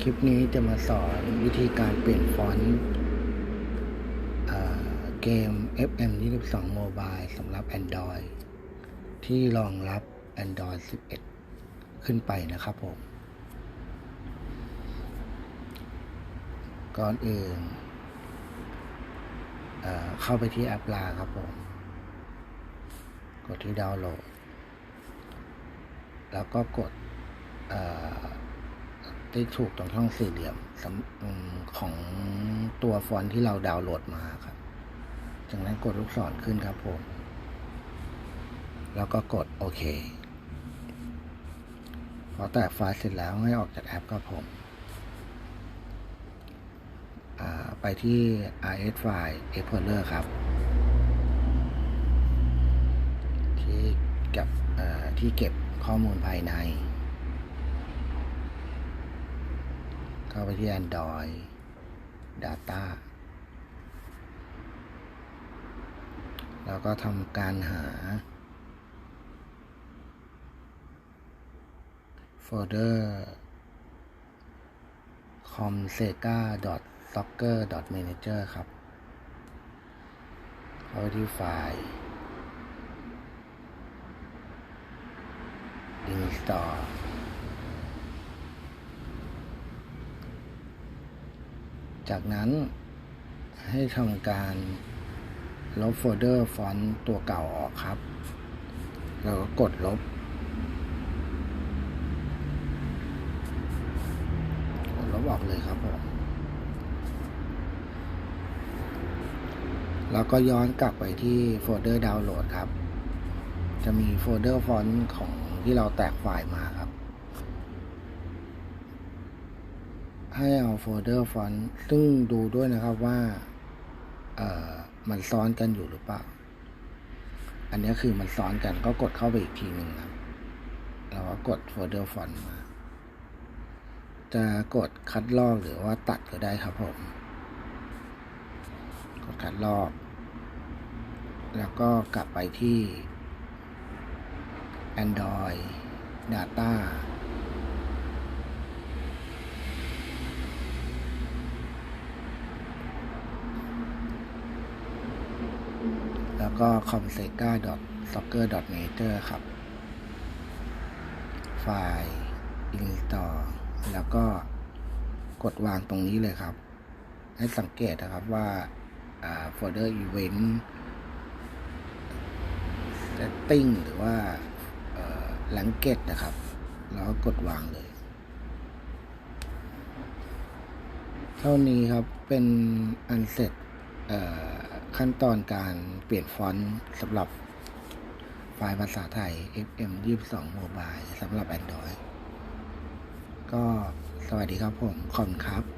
คลิปนี้จะมาสอนวิธีการเปลี่ยนฟอนต์เกม FM 22 Mobile สำหรับ Android ที่รองรับ Android 11 ขึ้นไปนะครับผม ก่อนอื่นเเข้าไปที่แอปลาครับผม กดที่ดาวน์โหลด แล้วก็กด ได้ถูกตรงช่องสี่เหลี่ยมของตัวฟอนต์ที่เราดาวน์โหลดมาครับ จากนั้นกดลูกศรขึ้นครับผม แล้วก็กดโอเค พอแตะไฟล์เสร็จแล้วให้ออกจากแอปครับผมไปที่ RS File Explorer ครับ ที่เกับที่เก็บข้อมูลภายใน เข้าไปที่ Android Data แล้วก็ทำการหา โฟลเดอร์ comsega soccer manager ครับ เข้าไปที่ไฟล์ install จากนั้นให้ทำการลบโฟลเดอร์ฟอนต์ตัวเก่าออกครับ แล้วก็กดลบ กดลบออกเลยครับผมแล้วก็ย้อนกลับไปที่โฟลเดอร์ดาวน์โหลดครับ จะมีโฟลเดอร์ฟอนต์ของที่เราแตกไฟล์มาครับ ให้เอาโฟลเดอร์ฟอนต์ซึ่งดูด้วยนะครับว่าเอ่อมันซ้อนกันอยู่หรือเปล่า อันนี้คือมันซ้อนกันก็กดเข้าไปอีกทีหนึ่งครับแล้วก็กดโฟลเดอร์ฟอนต์มา จะกดคัดลอกหรือว่าตัดก็ได้ครับผม กดคัดลอก แล้วก็กลับไปที่ Android Data แล้วก็ comsega soccer manager ครับ ไฟล์ install แล้วก็กดวางตรงนี้เลยครับ ให้สังเกตนะครับว่าโฟลเดอร์ event setting หรือว่าหลังเกตนะครับ แล้วก็กดวางเลย เท่านี้ครับเป็นอันเสร็จ ขั้นตอนการเปลี่ยนฟอนต์สำหรับไฟล์ภาษาไทย FM 22 Mobile สำหรับ Android ก็สวัสดีครับผม คอนครับ